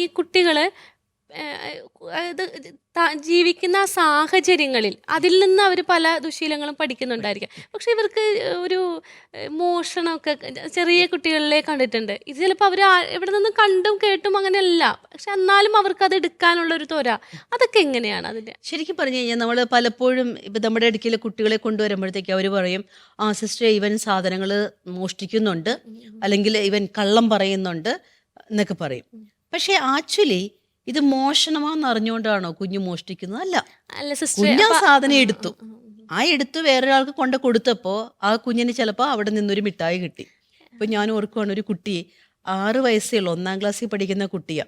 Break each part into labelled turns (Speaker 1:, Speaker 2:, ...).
Speaker 1: ഈ കുട്ടികൾ അത് ജീവിക്കുന്ന സാഹചര്യങ്ങളിൽ അതിൽ നിന്ന് അവർ പല ദുശീലങ്ങളും പഠിക്കുന്നുണ്ടായിരിക്കാം. പക്ഷെ ഇവർക്ക് ഒരു മോഷണമൊക്കെ ചെറിയ കുട്ടികളിലെ കണ്ടിട്ടുണ്ട്. ഇത് ചിലപ്പോൾ അവർ ഇവിടെ നിന്ന് കണ്ടും കേട്ടും അങ്ങനെയല്ല. പക്ഷെ എന്നാലും അവർക്ക് അത് എടുക്കാനുള്ള ഒരു തോര അതൊക്കെ എങ്ങനെയാണ് അതിന്റെ
Speaker 2: ശരിക്കും പറഞ്ഞു കഴിഞ്ഞാൽ നമ്മൾ പലപ്പോഴും ഇപ്പം നമ്മുടെ ഇടയ്ക്കിലെ കുട്ടികളെ കൊണ്ടുവരുമ്പോഴത്തേക്ക് അവർ പറയും ആ സിസ്റ്റർ ഇവൻ സാധനങ്ങൾ മോഷ്ടിക്കുന്നുണ്ട്. അല്ലെങ്കിൽ ഇവൻ കള്ളം പറയുന്നുണ്ട് എന്നൊക്കെ പറയും. പക്ഷേ ആക്ച്വലി ഇത് മോഷണമാണെന്ന് അറിഞ്ഞുകൊണ്ടാണോ കുഞ്ഞു മോഷ്ടിക്കുന്നത് അല്ല
Speaker 1: അല്ല സിസ്റ്റർ
Speaker 2: കുഞ്ഞ് ആ സാധനം എടുത്തു. ആ എടുത്ത് വേറൊരാൾക്ക് കൊണ്ട് കൊടുത്തപ്പോൾ ആ കുഞ്ഞിന് ചിലപ്പോൾ അവിടെ നിന്നൊരു മിഠായി കിട്ടി. ഇപ്പം ഞാൻ ഓർക്കുവാണ് ഒരു കുട്ടി ആറ് വയസ്സേ ഉള്ളൂ ഒന്നാം ക്ലാസ്സിൽ പഠിക്കുന്ന കുട്ടിയാ.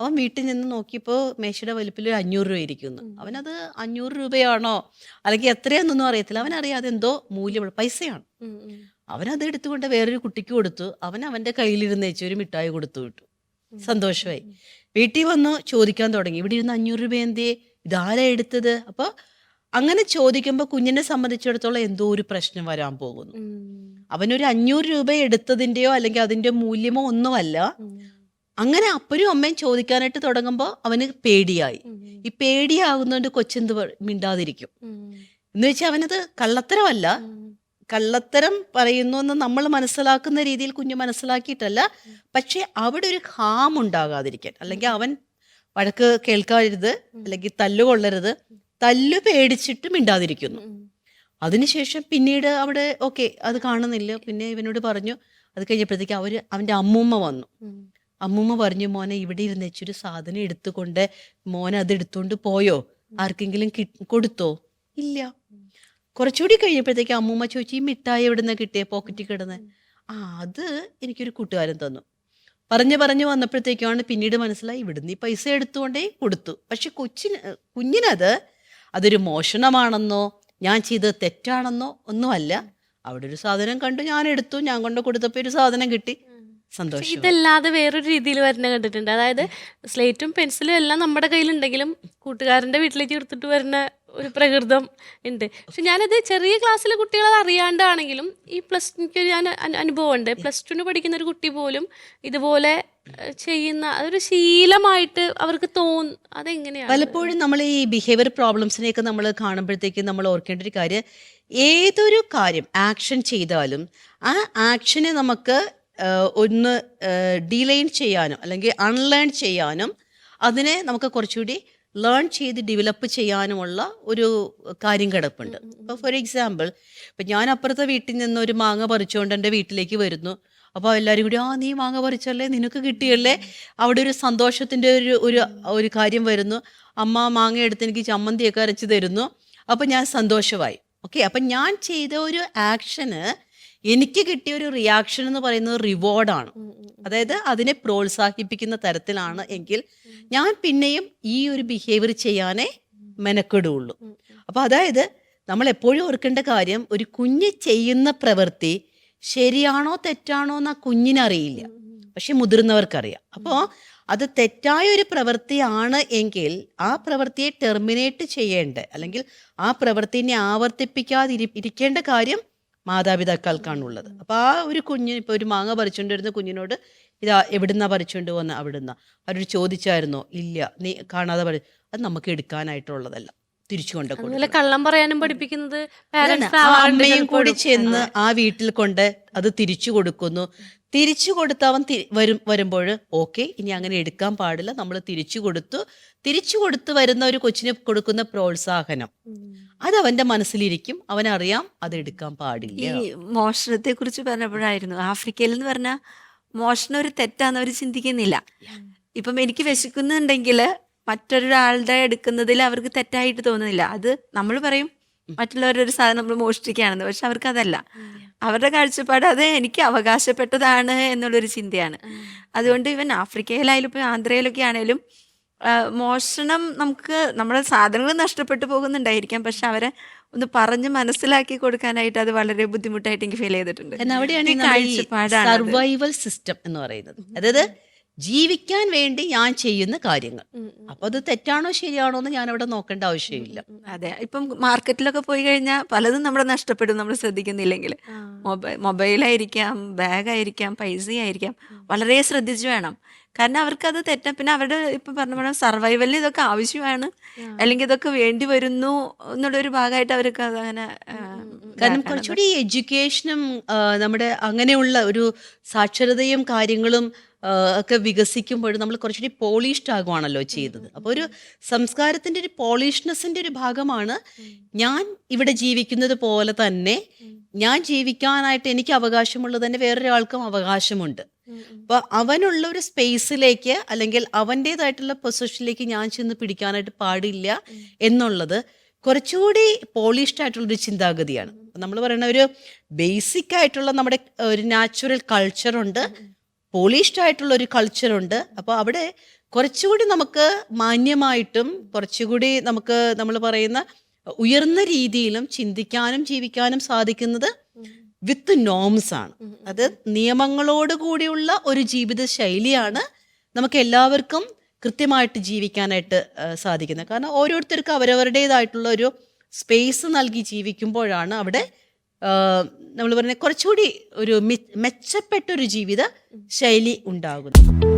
Speaker 2: അവൻ വീട്ടിൽ നിന്ന് നോക്കിയപ്പോൾ മേശയുടെ വലിപ്പിൽ ഒരു അഞ്ഞൂറ് രൂപ ഇരിക്കുന്നു. അവനത് അഞ്ഞൂറ് രൂപയാണോ? അല്ലെങ്കിൽ എത്രയാണെന്നൊന്നും അറിയത്തില്ല. അവനറിയാതെ എന്തോ മൂല്യമുള്ള പൈസയാണ്. അവനത് എടുത്തുകൊണ്ട് വേറൊരു കുട്ടിക്ക് കൊടുത്തു. അവൻ അവന്റെ കയ്യിലിരുന്നേച്ചു ഒരു മിഠായി കൊടുത്തു വിട്ടു. സന്തോഷമായി. വീട്ടിൽ വന്ന് ചോദിക്കാൻ തുടങ്ങി. ഇവിടെ ഇരുന്ന് അഞ്ഞൂറ് രൂപ എന്തേ? ഇതാരാ എടുത്തത്? അപ്പോൾ അങ്ങനെ ചോദിക്കുമ്പോൾ കുഞ്ഞിനെ സംബന്ധിച്ചിടത്തോളം എന്തോ ഒരു പ്രശ്നം വരാൻ പോകുന്നു. അവനൊരു അഞ്ഞൂറ് രൂപ എടുത്തതിന്റെയോ അല്ലെങ്കിൽ അതിന്റെ മൂല്യമോ ഒന്നുമല്ല. അങ്ങനെ അപ്പനും അമ്മയും ചോദിക്കാനായിട്ട് തുടങ്ങുമ്പോൾ അവന് പേടിയായി. ഈ പേടിയാകുന്നതുകൊണ്ട് കൊച്ചെന്ത് മിണ്ടാതിരിക്കും. എന്ന് വെച്ചാൽ അവനത് കള്ളത്തരമല്ല. കള്ളത്തരം പറയുന്നു എന്ന് നമ്മൾ മനസ്സിലാക്കുന്ന രീതിയിൽ കുഞ്ഞ് മനസ്സിലാക്കിയിട്ടല്ല. പക്ഷെ അവിടെ ഒരു ഹാം ഉണ്ടാകാതിരിക്കാൻ. അല്ലെങ്കിൽ അവൻ വഴക്ക് കേൾക്കരുത് അല്ലെങ്കിൽ തല്ലു കൊള്ളരുത് തല്ലു പേടിച്ചിട്ട് മിണ്ടാതിരിക്കുന്നു. അതിനുശേഷം പിന്നീട് അവിടെ ഓക്കെ അത് കാണുന്നില്ല. പിന്നെ ഇവനോട് പറഞ്ഞു അത് കഴിഞ്ഞപ്പോഴത്തേക്ക് അവർ അവന്റെ അമ്മൂമ്മ വന്നു. അമ്മൂമ്മ പറഞ്ഞു മോനെ ഇവിടെ ഇരുന്ന് വെച്ചൊരു സാധനം എടുത്തുകൊണ്ട് മോനെ അത് എടുത്തുകൊണ്ട് പോയോ? ആർക്കെങ്കിലും കൊടുത്തോ? ഇല്ല. കുറച്ചുകൂടി കഴിഞ്ഞപ്പോഴത്തേക്ക് അമ്മൂമ്മ ചോദിച്ചു ഈ മിഠായി എവിടെ നിന്ന് കിട്ടിയ പോക്കറ്റിൽ കിടന്ന്. ആ അത് എനിക്കൊരു കൂട്ടുകാരൻ തന്നു. പറഞ്ഞു പറഞ്ഞു വന്നപ്പോഴത്തേക്കാണ് പിന്നീട് മനസ്സിലായി ഇവിടുന്ന് ഈ പൈസ എടുത്തുകൊണ്ടേ കൊടുത്തു. പക്ഷെ കൊച്ചിന് കുഞ്ഞിനത് അതൊരു മോഷണമാണെന്നോ ഞാൻ ചെയ്തത് തെറ്റാണെന്നോ ഒന്നുമല്ല. അവിടെ ഒരു സാധനം കണ്ടു ഞാൻ എടുത്തു ഞാൻ കൊണ്ട് കൊടുത്തപ്പോൾ ഒരു സാധനം കിട്ടി. സന്തോഷം.
Speaker 1: ഇതല്ലാതെ വേറൊരു രീതിയിൽ വരുന്ന കണ്ടിട്ടുണ്ട്. അതായത് സ്ലേറ്റും പെൻസിലും എല്ലാം നമ്മുടെ കയ്യിലുണ്ടെങ്കിലും കൂട്ടുകാരന്റെ വീട്ടിലേക്ക് എടുത്തിട്ട് വരുന്ന ഒരു പ്രകൃതം ഉണ്ട്. പക്ഷെ ഞാനത് ചെറിയ ക്ലാസ്സിലെ കുട്ടികളത് അറിയാണ്ടാണെങ്കിലും ഈ പ്ലസ് എനിക്ക് ഞാൻ അനുഭവം ഉണ്ട് പ്ലസ് ടുന് പഠിക്കുന്ന ഒരു കുട്ടി പോലും ഇതുപോലെ ചെയ്യുന്ന അതൊരു ശീലമായിട്ട് അവർക്ക് തോന്നും അതെങ്ങനെയാണ്?
Speaker 2: പലപ്പോഴും നമ്മൾ ഈ ബിഹേവിയർ പ്രോബ്ലംസിനെയൊക്കെ നമ്മൾ കാണുമ്പോഴത്തേക്കും നമ്മൾ ഓർക്കേണ്ട ഒരു കാര്യം ഏതൊരു കാര്യം ആക്ഷൻ ചെയ്താലും ആ ആക്ഷനെ നമുക്ക് ഒന്ന് ഡീലൈൻ ചെയ്യാനും അല്ലെങ്കിൽ അൺലേൺ ചെയ്യാനും അതിനെ നമുക്ക് കുറച്ചുകൂടി ലേൺ ചെയ്ത് ഡെവലപ്പ് ചെയ്യാനുമുള്ള ഒരു കാര്യം കിടപ്പുണ്ട് അപ്പോൾ ഫോർ എക്സാമ്പിൾ ഇപ്പം ഞാൻ അപ്പുറത്തെ വീട്ടിൽ നിന്ന് ഒരു മാങ്ങ പറിച്ചുകൊണ്ട് എന്റെ വീട്ടിലേക്ക് വരുന്നു. അപ്പോൾ എല്ലാവരും കൂടി ആ നീ മാങ്ങ പറിച്ചല്ലേ? നിനക്ക് കിട്ടിയല്ലേ? അവിടെ ഒരു സന്തോഷത്തിന്റെ ഒരു ഒരു ഒരു കാര്യം വരുന്നു. അമ്മ മാങ്ങ എടുത്ത് എനിക്ക് ചമ്മന്തിയൊക്കെ അരച്ച് തരുന്നു. അപ്പോൾ ഞാൻ സന്തോഷമായി. ഓക്കെ അപ്പം ഞാൻ ചെയ്ത ഒരു ആക്ഷന് എനിക്ക് കിട്ടിയ ഒരു റിയാക്ഷൻ എന്ന് പറയുന്നത് റിവാർഡാണ് അതായത് അതിനെ പ്രോത്സാഹിപ്പിക്കുന്ന തരത്തിലാണ് എങ്കിൽ ഞാൻ പിന്നെയും ഈ ഒരു ബിഹേവിയർ ചെയ്യാനേ മെനക്കെടുള്ളൂ അപ്പോൾ അതായത് നമ്മൾ എപ്പോഴും ഓർക്കേണ്ട കാര്യം ഒരു കുഞ്ഞ് ചെയ്യുന്ന പ്രവൃത്തി ശരിയാണോ തെറ്റാണോ എന്ന് ആ കുഞ്ഞിനറിയില്ല പക്ഷെ മുതിർന്നവർക്കറിയാം. അപ്പോൾ അത് തെറ്റായ ഒരു പ്രവൃത്തിയാണ് എങ്കിൽ ആ പ്രവൃത്തിയെ ടെർമിനേറ്റ് ചെയ്യേണ്ട അല്ലെങ്കിൽ ആ പ്രവൃത്തിനെ ആവർത്തിപ്പിക്കാതിരി ഇരിക്കേണ്ട കാര്യം മാതാപിതാക്കൾക്കാണുള്ളത്. അപ്പോൾ ആ ഒരു കുഞ്ഞിന് ഇപ്പോൾ ഒരു മാങ്ങ പറിച്ചുകൊണ്ട് വരുന്ന കുഞ്ഞിനോട് ഇതാ എവിടുന്ന പറിച്ചുകൊണ്ട് വന്ന? അവിടുന്ന്? അവരോട് ചോദിച്ചായിരുന്നോ ഇല്ല നീ കാണാതെ പറ അത് നമുക്ക് എടുക്കാനായിട്ടുള്ളതല്ല. തിരിച്ചു കൊണ്ട്.
Speaker 1: കള്ളം പറയാനും പഠിപ്പിക്കുന്നത്
Speaker 2: അമ്മയും കൂടി. ചെന്ന് ആ വീട്ടിൽ കൊണ്ട് അത് തിരിച്ചു കൊടുക്കുന്നു. തിരിച്ചു കൊടുത്ത് അവൻ വരും വരുമ്പോൾ ഓക്കെ ഇനി അങ്ങനെ എടുക്കാൻ പാടില്ല. നമ്മൾ തിരിച്ചു കൊടുത്തു. തിരിച്ചു കൊടുത്ത് വരുന്ന ഒരു കൊച്ചിന് കൊടുക്കുന്ന പ്രോത്സാഹനം. അത് അവന്റെ മനസ്സിലിരിക്കും. അവനറിയാം അത് എടുക്കാൻ പാടില്ല.
Speaker 3: ഈ മോഷണത്തെ കുറിച്ച് പറഞ്ഞപ്പോഴായിരുന്നു. ആഫ്രിക്കയിൽ എന്ന് പറഞ്ഞാൽ മോഷണം ഒരു തെറ്റാന്ന് അവർ ചിന്തിക്കുന്നില്ല. ഇപ്പം എനിക്ക് വിശക്കുന്നുണ്ടെങ്കിൽ മറ്റൊരാളുടെ എടുക്കുന്നതിൽ അവർക്ക് തെറ്റായിട്ട് തോന്നുന്നില്ല. അത് നമ്മൾ പറയും മറ്റുള്ളവരുടെ ഒരു സാധനം നമ്മൾ മോഷ്ടിക്കുകയാണെന്ന്. പക്ഷെ അവർക്ക് അതല്ല. അവരുടെ കാഴ്ചപ്പാട് അത് എനിക്ക് അവകാശപ്പെട്ടതാണ് എന്നുള്ളൊരു ചിന്തയാണ്. അതുകൊണ്ട് ഇവൻ ആഫ്രിക്കയിലായാലും ഇപ്പം ആന്ധ്രയിലൊക്കെ ആണേലും ആ, മോഷണം നമുക്ക് നമ്മുടെ സാധനങ്ങൾ നഷ്ടപ്പെട്ടു പോകുന്നുണ്ടായിരിക്കാം. പക്ഷെ അവരെ ഒന്ന് പറഞ്ഞ് മനസ്സിലാക്കി കൊടുക്കാനായിട്ട് അത് വളരെ ബുദ്ധിമുട്ടായിട്ട് എനിക്ക് ഫീൽ ചെയ്തിട്ടുണ്ട്.
Speaker 2: അവിടെയാണ്. സർവൈവൽ സിസ്റ്റം എന്ന് പറയുന്നത്. അതായത് ജീവിക്കാൻ വേണ്ടി ഞാൻ ചെയ്യുന്ന കാര്യങ്ങൾ. അപ്പൊ അത് തെറ്റാണോ ശരിയാണോ എന്ന് ഞാൻ അവിടെ നോക്കേണ്ട ആവശ്യമില്ല.
Speaker 3: അതെ ഇപ്പം മാർക്കറ്റിലൊക്കെ പോയി കഴിഞ്ഞാൽ പലതും നമ്മുടെ നഷ്ടപ്പെടും നമ്മൾ ശ്രദ്ധിക്കുന്നില്ലെങ്കിൽ. മൊബൈലായിരിക്കാം ബാഗായിരിക്കാം പൈസയായിരിക്കാം. വളരെ ശ്രദ്ധിച്ചു വേണം. കാരണം അവർക്ക് അത് തെറ്റാ. പിന്നെ അവരുടെ ഇപ്പം പറഞ്ഞ പോലെ സർവൈവലിന് ഇതൊക്കെ ആവശ്യമാണ്. അല്ലെങ്കിൽ ഇതൊക്കെ വേണ്ടി വരുന്നു എന്നുള്ളൊരു ഭാഗമായിട്ട് അവർക്ക് അതങ്ങനെ
Speaker 2: കാരണം. കുറച്ചുകൂടി എഡ്യൂക്കേഷനും നമ്മുടെ അങ്ങനെയുള്ള ഒരു സാക്ഷരതയും കാര്യങ്ങളും ഒക്കെ വികസിക്കുമ്പോൾ നമ്മൾ കുറച്ചുകൂടി പോളിഷ്ഡ് ആകുവാണല്ലോ ചെയ്തത്. അപ്പോൾ ഒരു സംസ്കാരത്തിന്റെ ഒരു പോളിഷ്നെസിന്റെ ഒരു ഭാഗമാണ് ഞാൻ ഇവിടെ ജീവിക്കുന്നത് പോലെ തന്നെ ഞാൻ ജീവിക്കാനായിട്ട് എനിക്ക് അവകാശമുള്ളത് തന്നെ വേറൊരാൾക്കും അവകാശമുണ്ട്. അപ്പൊ അവനുള്ള ഒരു സ്പേസിലേക്ക് അല്ലെങ്കിൽ അവന്റെതായിട്ടുള്ള പൊസിഷനിലേക്ക് ഞാൻ ചെന്ന് പിടിക്കാനായിട്ട് പാടില്ല എന്നുള്ളത് കുറച്ചുകൂടി പോളിഷ്ഡ് ആയിട്ടുള്ള ഒരു ചിന്താഗതിയാണ്. നമ്മൾ പറയുന്ന ഒരു ബേസിക് ആയിട്ടുള്ള നമ്മുടെ ഒരു നാച്ചുറൽ കൾച്ചറുണ്ട് പോളിഷ്ഡ് ആയിട്ടുള്ള ഒരു കൾച്ചറുണ്ട് അപ്പോൾ അവിടെ കുറച്ചുകൂടി നമുക്ക് മാന്യമായിട്ടും കുറച്ചുകൂടി നമുക്ക് നമ്മൾ പറയുന്ന ഉയർന്ന രീതിയിലും ചിന്തിക്കാനും ജീവിക്കാനും സാധിക്കുന്നത് വിത്ത് നോംസ് ആണ്. അത് നിയമങ്ങളോട് കൂടിയുള്ള ഒരു ജീവിത ശൈലിയാണ് നമുക്ക് എല്ലാവർക്കും കൃത്യമായിട്ട് ജീവിക്കാനായിട്ട് സാധിക്കുന്നത്. കാരണം ഓരോരുത്തർക്കും അവരവരുടേതായിട്ടുള്ള ഒരു സ്പേസ് നൽകി ജീവിക്കുമ്പോഴാണ് അവിടെ നമ്മൾ പറഞ്ഞ കുറച്ചുകൂടി ഒരു മെച്ചപ്പെട്ട ഒരു ജീവിത ശൈലി ഉണ്ടാകുന്നത്.